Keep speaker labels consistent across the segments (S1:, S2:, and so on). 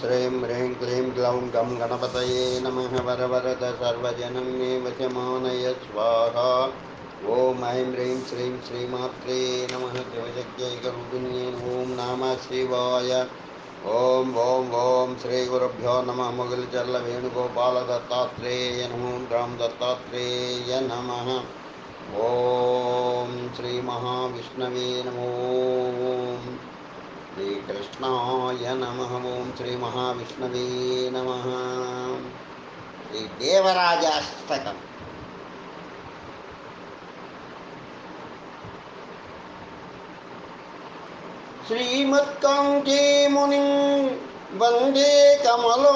S1: श्रीं ह्रीं क्लीं ग्लौं गं गणपतये नमः वरवरद सर्वजनं मे वशमानय स्वाहा। ॐ ऐं ह्रीं श्रीं श्रीमात्रे नमः शिवशक्त्यैकरूपिण्ये ॐ नमः शिवाय। ॐ ॐ ॐ श्रीगुरुभ्यो नमः मुगिलचल्ल वेणुगोपालदत्तात्रेय नमो राम दत्तात्रेय नमः। ॐ श्रीमहाविष्णवे नमो। श्रीकृष्णाय नमः। ॐ श्रीमहाविष्णवे नमः। श्रीदेवराजाष्टकम् श्रीमत्कान्ते मुनिं वन्दे कमलोपतिनन्दनं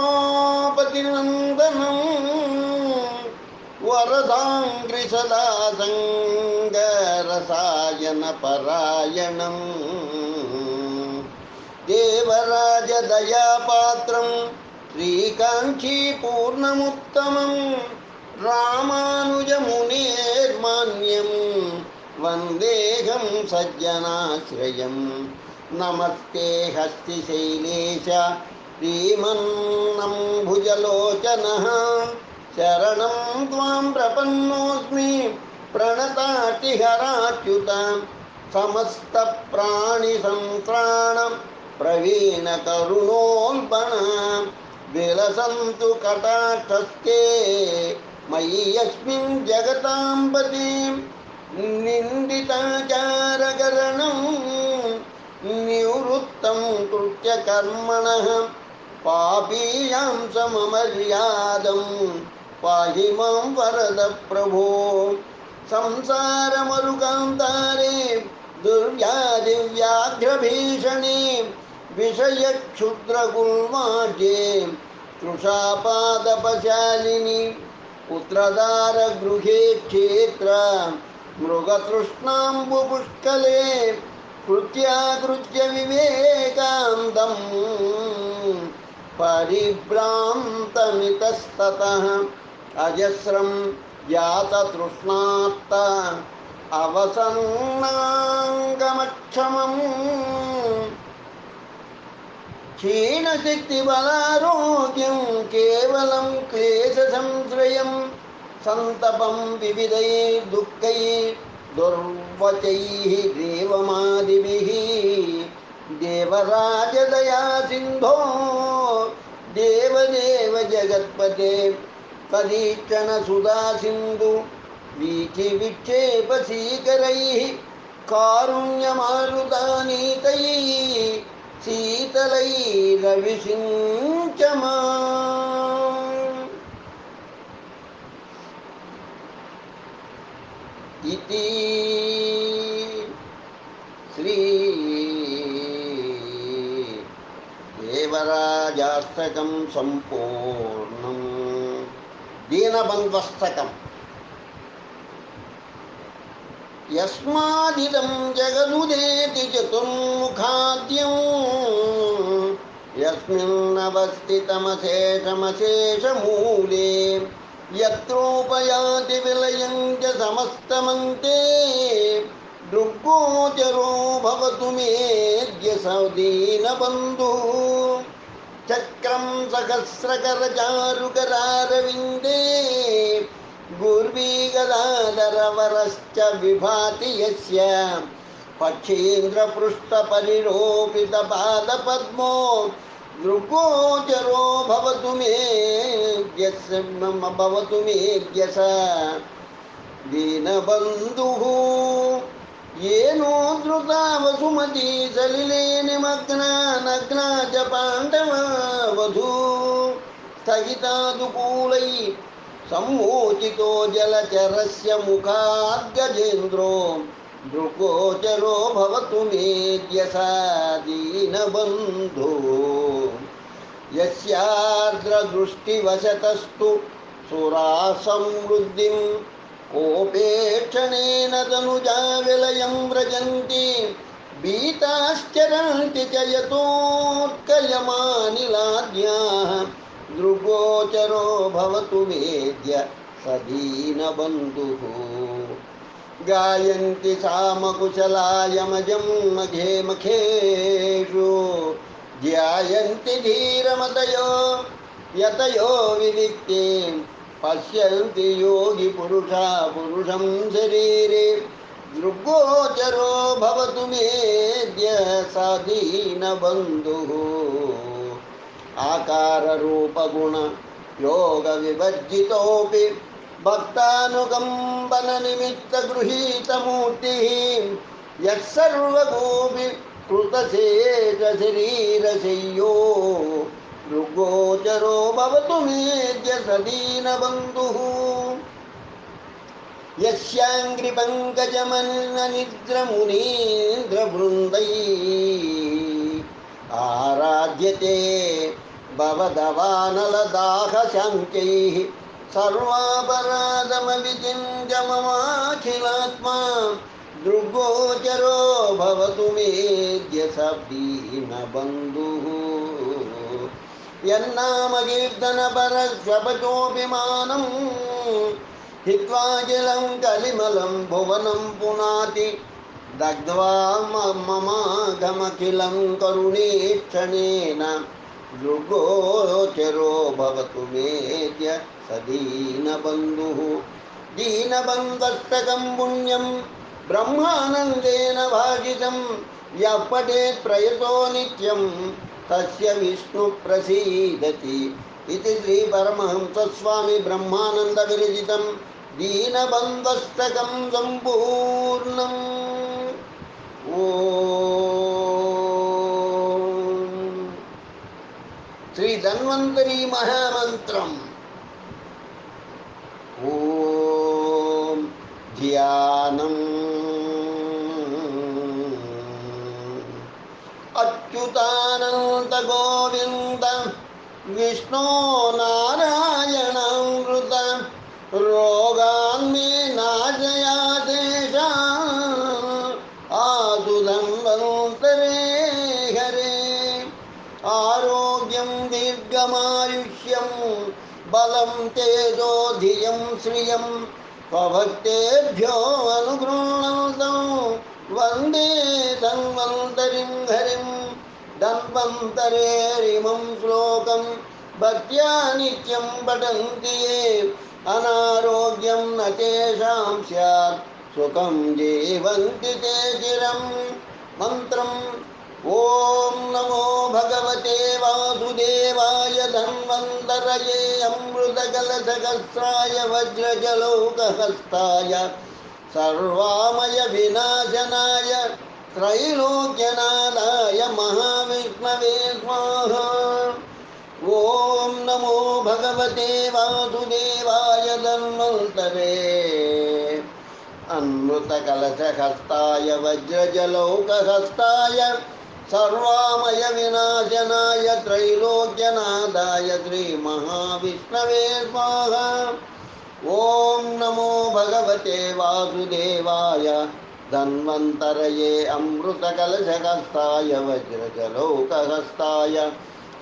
S1: वरदाङ्घ्रिसदा सङ्गरसायनपरायणम् देवराजदयापात्रं श्रीकाञ्चीपूर्णमुत्तमं रामानुजमुनेर्मान्यं वन्देहं सज्जनाश्रयम् नमस्ते हस्तिशैलेश श्रीमन्नं भुजलोचनः शरणं त्वां प्रपन्नोऽस्मि प्रणतातिहराच्युत। समस्तप्राणिसंत्राणं प्रवीणकरुणोल्बण विलसन्तु कटाक्षस्ते मयि यस्मिन् जगताम्बति निन्दिताचारकरणम् निवृत्तं कृत्यकर्मणः। पापीयां सममर्यादं पाहि माँ वरद प्रभो। संसारमरुकान्तारे दुर्व्याधिव्याघ्रभीषणे विषयक्षुद्रगुल्माढ्ये तृषापादपशालिनि पुत्रदारगृहे क्षेत्र मृगतृष्णाम्बुपुष्कले कृत्याकृत्य विवेकान्तं परिभ्रान्तमितस्ततः अजस्रं जाततृष्णात्त अवसन्नाङ्गमक्षमम् क्षीणशक्तिबलारोग्यं केवलं क्लेशसंश्रयं सन्तपं विविधैर्दुःखैः दुर्वचैः देवमादिभिः। देवराजदया सिन्धो, देवदेव जगत्पते। तदीक्षण सुधा सिन्धु वीचिविक्षेपसीकरैः कारुण्यमारुतानीतैः। शीतलैरविषिञ्चमा इति श्री देवराजाष्टकं सम्पूर्णं दीनबन्ध्वस्तकम् यस्मादिदं जगदुदेति चतुर्मुखाद्यं। यस्मिन्नवस्थितमशेषमशेषमूले यत्रोपयाति विलयं च समस्तमन्ते। दृग्गोचरो भवतु मेद्य सदीनबन्धुः चक्रं सहस्रकरचारुकरारविन्दे गुर्वी गदाधरवरश्च विभाति यस्य पक्षीन्द्रपृष्ठपरिरोपितपादपद्मो दृग्गोचरो भवतु मे भवतु मेद्यस दीनबन्धुः येनो धृता वसुमती सलिले निमग्ना नग्ना च पाण्डववधू स्थगितानुकूलै सम्मोचितो जलचरस्य मुखात् गजेन्द्रो दृगोचरो भवतु मेद्यसा दीनबन्धो यस्यार्द्रदृष्टिवशतस्तु सुरासमृद्धिं कोपेक्षणेन तनुजा विलयं व्रजन्ति भीताश्चरन्ति च यतोत्कयमानिलाद्याः दृगोचरो भवतु वेद्य सदीनबन्धुः गायन्ति सामकुशलायमजं मघे मखेषु ध्यायन्ति धीरमतयो, यतयो विविक्तिं। पश्यन्ति योगिपुरुषा पुरुषं शरीरे। दृग्गोचरो भवतु मेद्य साधीनबन्धुः आकाररूपगुण योगविवर्जितोऽपि भक्तानुकम्पननिमित्तगृहीतमूर्तिः यत्सर्वगोपि कृतशेषशरीरशय्यो दृग्गोचरो भवतु मेद्य सदीनबन्धुः यस्याङ्घ्रिपङ्कजमनिन्द्रमुनीन्द्रवृन्दै आराध्यते भवदवानलदाहशाङ्क्यैः सर्वापराधमविचिन्त्य ममाखिलात्मा दृग्गोचरो भवतु मेद्य सब्दीनबन्धुः यन्नामकीर्तनपरश्वपचोऽपि मानम् हित्वाखिलं कलिमलं भुवनं पुनाति दग्ध्वा ममागमखिलं करुणीक्षणेन दृगोचरो भवतु मेद्य स दीनबन्धुः दीनबन्धस्तकं पुण्यं ब्रह्मानन्देन भाषितं यः पठेत् प्रयतो नित्यं, तस्य विष्णुप्रसीदति इति श्रीपरमहंसस्वामी ब्रह्मानन्दविरचितं दीनबन्धस्तकं सम्पूर्णम्। ॐ महामंत्र महामन्त्रम् ॐ अच्युतानंद गोविंद विष्णु नारायणामृत धियं श्रियं स्वभक्तेभ्यो अनुगृह्णन्तं वंदे धन्वन्तरिं हरिं धन्वन्तरेरिमं श्लोकं भक्त्या नित्यं पठन्ति ये अनारोग्यं न तेषां स्यात् सुखं जीवन्ति ते चिरं मन्त्रम् ॐ नमो भगवते वासुदेवाय धन्वन्तरये अमृतकलशकस्त्राय वज्रजलौकहस्ताय सर्वामयविनाशनाय त्रैलोक्यनादाय महाविष्णवे स्वाहा। ॐ नमो भगवते वासुदेवाय धन्वन्तरे अन्मृतकलशहस्ताय वज्रजलौकहस्ताय सर्वामयविनाशनाय त्रैलोक्यनादाय श्रीमहाविष्णवे स्वाहा। ॐ नमो भगवते वासुदेवाय, धन्वन्तरये अमृतकलशहस्ताय, वज्रजलौकहस्ताय,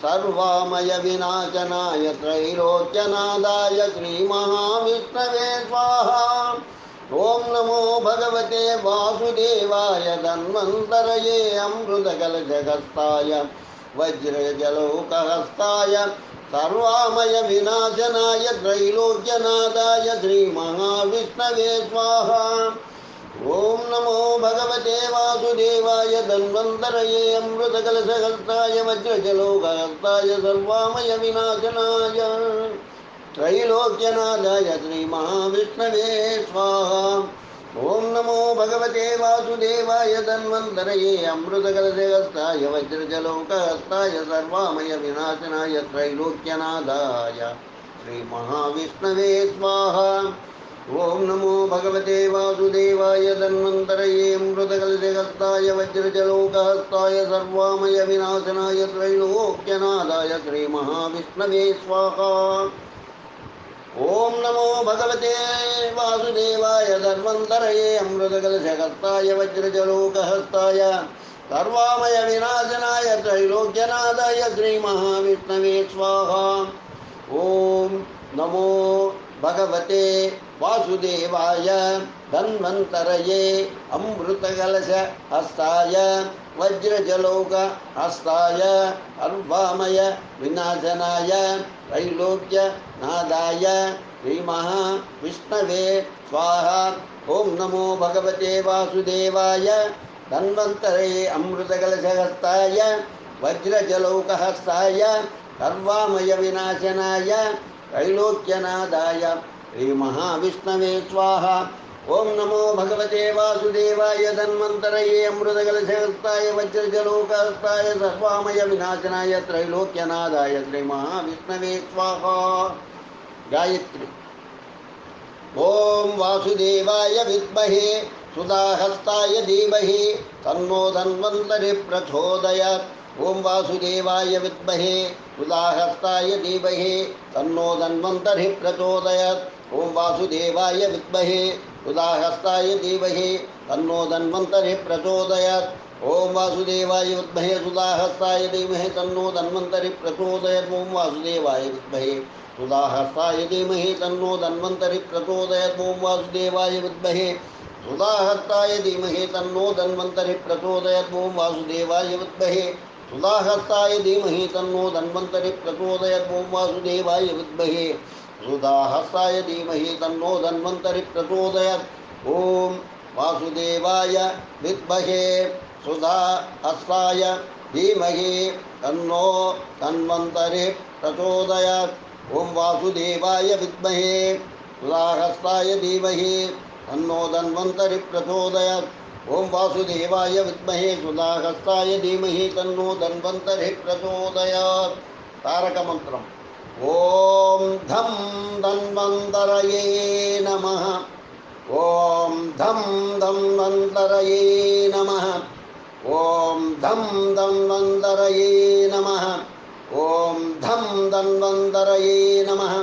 S1: सर्वामयविनाशनाय त्रैलोक्यनादाय श्रीमहाविष्णवे स्वाहा। ॐ नमो भगवते वासुदेवाय धन्वन्तरये अमृतकलजगस्ताय वज्रजलौकहस्ताय सर्वामयविनाशनाय त्रैलोक्यनादाय श्रीमहाविष्णवे स्वाहा। ॐ नमो भगवते वासुदेवाय धन्वन्तरये अमृतकलशहस्ताय वज्रजलौकहस्ताय सर्वामयविनाशनाय त्रैलोक्यनादाय श्रीमहाविष्णवे स्वाहा। ॐ नमो भगवते वासुदेवाय धन्वन्तरये अमृतकलशहस्ताय वज्रजलौकहस्ताय सर्वामयविनाशनाय त्रैलोक्यनादाय। श्रीमहाविष्णवे, स्वाहा। ॐ नमो भगवते वासुदेवाय धन्वन्तरये अमृतकलशहस्ताय वज्रजलौकहस्ताय सर्वामयविनाशनाय त्रैलोक्यनादाय, श्रीमहाविष्णवे, स्वाहा। ॐ नमो भगवते वासुदेवाय धन्वन्तरये अमृतकलशहस्ताय वज्रजलोकहस्ताय सर्वामयविनाशनाय त्रैलोक्यनादाय श्रीमहाविष्णवे स्वाहा। ॐ नमो भगवते वासुदेवाय धन्वन्तरये अमृतकलशहस्ताय वज्रजलौक हस्ताय अर्वामय विनाशनाय त्रैलोक्यनादाय श्रीमहा विष्णवे, स्वाहा ॐ नमो भगवते वासुदेवाय, धन्वन्तरे अमृतकलशहस्ताय वज्रजलौकहस्ताय सर्वामयविनाशनाय त्रैलोक्यनादाय श्रीमहाविष्णवे स्वाहा ॐ नमो भगवते वासुदेवाय धन्वन्तरये अमृतकलशहस्ताय, वज्रजलोकहस्ताय सर्वामयविनाशनाय त्रैलोक्यनादाय श्रीमहाविष्णवे स्वाहा। गायत्री। ॐ वासुदेवाय विद्महे सुधाहस्ताय धीमहि, तन्नो धन्वन्तरि प्रचोदयात्। ॐ वासुदेवाय विद्महे सुधाहस्ताय धीमहि, तन्नो धन्वन्तरि प्रचोदयात्। ॐ वासुदेवाय विद्महे सुधाहस्ताय धीमहि तन्नो धन्वन्तरि प्रचोदयात्। ॐ वासुदेवाय विद्महे सुधाहस्ताय धीमहि, तन्नो धन्वन्तरि प्रचोदयात्। ॐ वासुदेवाय विद्महे सुधाहस्ताय धीमहि, तन्नो धन्वन्तरि प्रचोदयात्। ॐ वासुदेवाय विद्महे सुधाहस्ताय धीमहि, तन्नो धन्वन्तरि प्रचोदयात्। ॐ वासुदेवाय विद्महे सुधाहस्ताय धीमहि, तन्नो धन्वन्तरि प्रचोदयात्। ॐ वासुदेवाय विद्महे सुधाहस्ताय धीमहि तन्नो धन्वन्तरि प्रचोदयात्। ॐ वासुदेवाय विद्महे सुधा हस्ताय धीमहि तन्नो धन्वन्तरि प्रचोदयात्। ॐ वासुदेवाय विद्महे सुधाहस्ताय धीमहि तन्नो धन्वन्तरि प्रचोदयात्। ॐ वासुदेवाय विद्महे सुधाहस्ताय धीमहि तन्नो धन्वन्तरि प्रचोदयात्। तारकमन्त्रम्। ॐ धं धन्वन्तरये नमः ॐ धं धन्वन्तरये नमः ॐ धं धन्वन्तरये नमः ॐ धं धन्वन्तरये नमः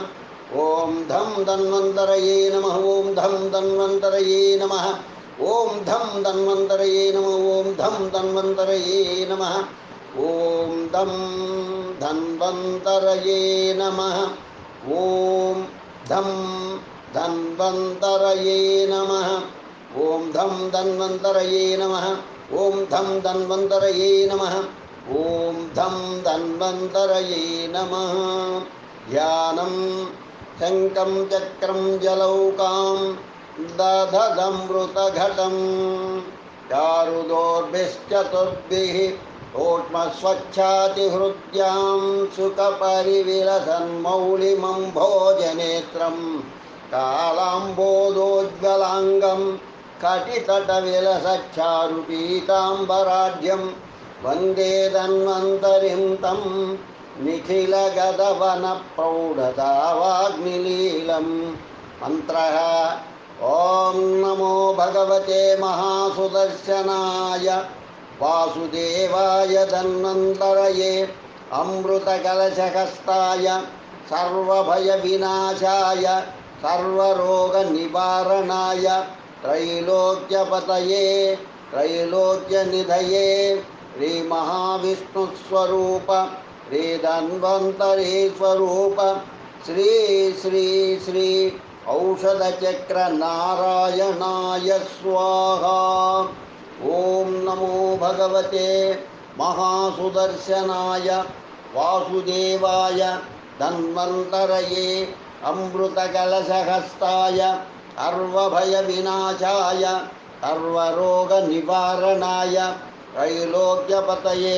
S1: ॐ धं धन्वन्तरये नमः ॐ धं धन्वन्तरये नमः ॐ धं धन्वन्तरये नमः ॐ धं धन्वन्तरये नमः ॐ धं धन्वन्तरये नमः। ॐ धं धन्वन्तरये नमः। ॐ धं धन्वन्तरये नमः। ॐ धं धन्वन्तरये नमः। ॐ धं धन्वन्तरये नमः। ध्यानं शङ्कं चक्रं जलौकां दधदमृतघटं। चारुदोर्भिश्चतुर्भिः ओष्मस्वच्छातिहृद्यां सुखपरिविलसन्मौलिमं भोजनेत्रं कालाम्बोदोज्ज्वलाङ्गं कटितटविलसच्चारुपीताम्बराढ्यं वंदे धन्वन्तरिं तं निखिलगदवनप्रौढतावाग्निलीलं। मन्त्रः ॐ नमो भगवते महासुदर्शनाय। वासुदेवाय धन्वन्तरये अमृतकलशहस्ताय सर्वभयविनाशाय सर्वरोगनिवारणाय त्रैलोक्यपतये त्रैलोक्यनिधये श्रीमहाविष्णुस्वरूप श्रीधन्वन्तरीस्वरूप श्री श्री श्री औषधचक्रनारायणाय स्वाहा। ॐ नमो भगवते महासुदर्शनाय वासुदेवाय धन्वन्तरये अमृतकलशहस्ताय सर्वभयविनाशाय सर्वरोगनिवारणाय त्रैलोक्यपतये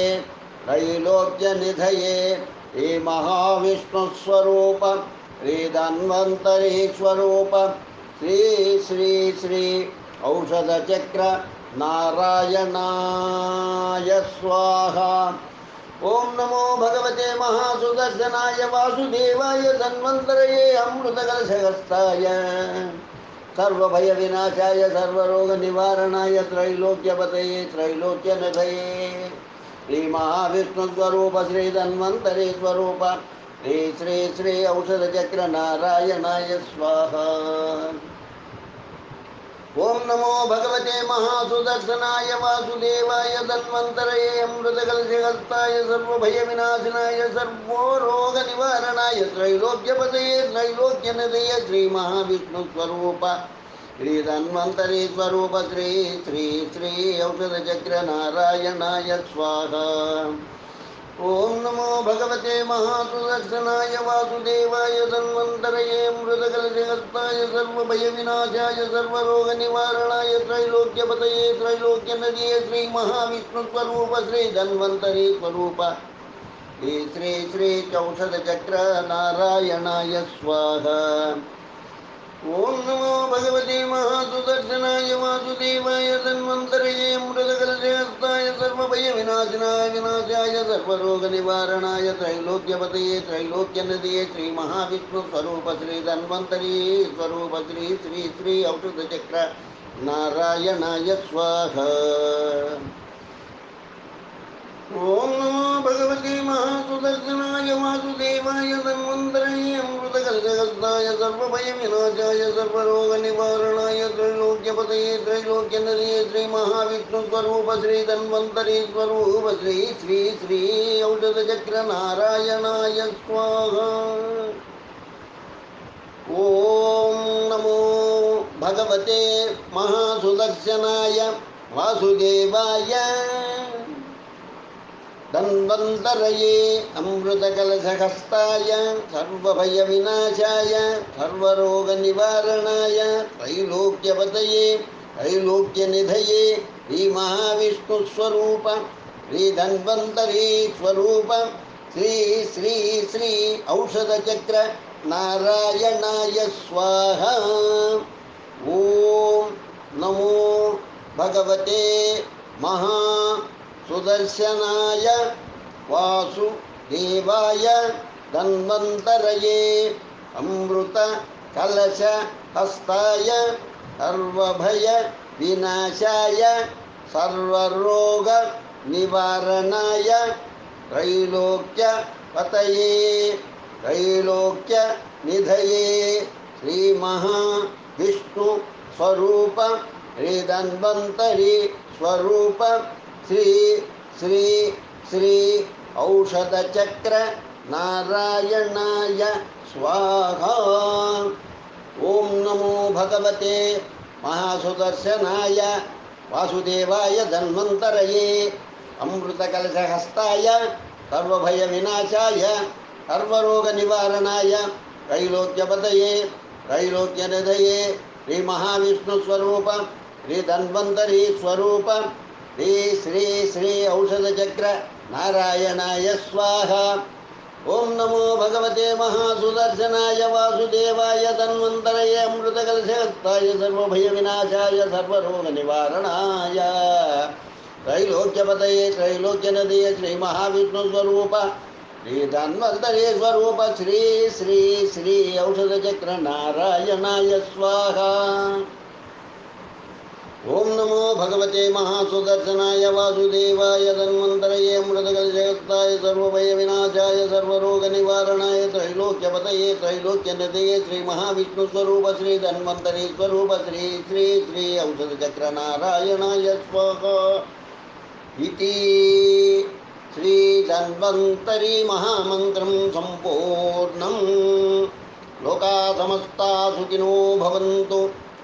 S1: त्रैलोक्यनिधये हे महाविष्णुस्वरूप श्रीधन्वन्तरीस्वरूप श्री श्री श्री औषधचक्र नारायणाय स्वाहा। ॐ नमो भगवते महासुदर्शनाय वासुदेवाय धन्वन्तरये अमृतकलशहस्ताय सर्वभयविनाशाय, सर्वरोगनिवारणाय, त्रैलोक्यपतये त्रैलोक्यनधये श्रीमहाविष्णुस्वरूप श्रीधन्वन्तरे स्वरूप। श्री श्री श्री औषधचक्रनारायणाय स्वाहा। ॐ नमो भगवते महासुदर्शनाय वासुदेवाय धन्वन्तरये अमृतकलशहस्ताय सर्वभयविनाशनाय सर्वोरोगनिवारणाय त्रैलोक्यपतये त्रैलोक्यनदये श्रीमहाविष्णुस्वरूप। श्री धन्वन्तरी स्वरूप श्री श्री श्री औषधचक्र नारायणाय स्वाहा। ॐ नमो भगवते महासुदर्शनाय वासुदेवाय धन्वन्तरये मृदकलशहस्ताय सर्वभयविनाशाय सर्वरोगनिवारणाय त्रैलोक्यपतये त्रैलोक्यनदीय श्रीमहाविष्णुस्वरूप श्रीधन्वन्तरी स्वरूप। श्री श्री श्री चौषधचक्र नारायणाय स्वाहा। ॐ नमो भगवते महासुदर्शनाय वासुदेवाय धन्वन्तरये मृदकलशहस्ताय सर्वभयविनाशनाय विनाशाय सर्वरोगनिवारणाय त्रैलोक्यपतये त्रैलोक्यनदये श्रीमहाविष्णुस्वरूप श्रीधन्वन्तरी स्वरूप श्री श्री श्री औषधचक्र नारायणाय स्वाहा। ॐ नमो भगवते महासुदर्शनाय, वासुदेवाय धन्वन्तरये अमृतकलशहस्ताय सर्वभयविनाशाय, सर्वरोगनिवारणाय, त्रैलोक्यपतये त्रैलोक्यनदये श्रीमहाविष्णुस्वरूप श्रीधन्वन्तरी स्वरूप श्री श्री श्री औषधचक्र नारायणाय स्वाहा। ॐ नमो भगवते महासुदर्शनाय, वासुदेवाय। धन्वन्तरये अमृतकलशहस्ताय, सर्वभयविनाशाय, सर्वरोगनिवारणाय, त्रैलोक्यपतये, त्रैलोक्यनिधये, श्रीमहाविष्णुस्वरूप, श्रीधन्वन्तरी स्वरूप, श्री श्री श्री औषधचक्र नारायणाय स्वाहा। ॐ नमो भगवते महा सुदर्शनाय वासुदेवाय धन्वन्तरये अमृतकलशहस्ताय सर्वभयविनाशाय सर्वरोगनिवारणाय त्रैलोक्यपतये त्रैलोक्यनिधये श्रीमहाविष्णुस्वरूप श्रीधन्वन्तरी स्वरूप श्री श्री श्री औषधचक्र नारायणाय स्वाहा। ॐ नमो भगवते महासुदर्शनाय वासुदेवाय धन्वन्तरये अमृतकलशहस्ताय सर्वभयविनाशाय सर्वरोगनिवारणाय त्रैलोक्यपतये त्रैलोक्यनिधये श्रीमहाविष्णुस्वरूप श्रीधन्वन्तरी स्वरूप श्री श्री श्री औषधचक्र नारायणाय स्वाहा। ॐ नमो भगवते महासुदर्शनाय वासुदेवाय धन्वन्तरये अमृतकलशहस्ताय सर्वभयविनाशाय सर्वरोगनिवारणाय। त्रैलोक्यपतये त्रैलोक्यनदये श्रीमहाविष्णुस्वरूप, श्रीधन्वन्तरे स्वरूप, श्री श्री श्री औषधचक्र नारायणाय स्वाहा। ॐ नमो भगवते महासुदर्शनाय वासुदेवाय धन्वन्तरये मृतकलशहस्ताय सर्वभयविनाशाय सर्वरोगनिवारणाय त्रैलोक्यपतये त्रैलोक्यनदये श्रीमहाविष्णुस्वरूप श्रीधन्वन्तरी स्वरूप श्री श्री श्री औषधचक्रनारायणाय स्वाहा इति श्रीधन्वन्तरी महामन्त्रं सम्पूर्णम् लोका समस्ता सुखिनो भवन्तु।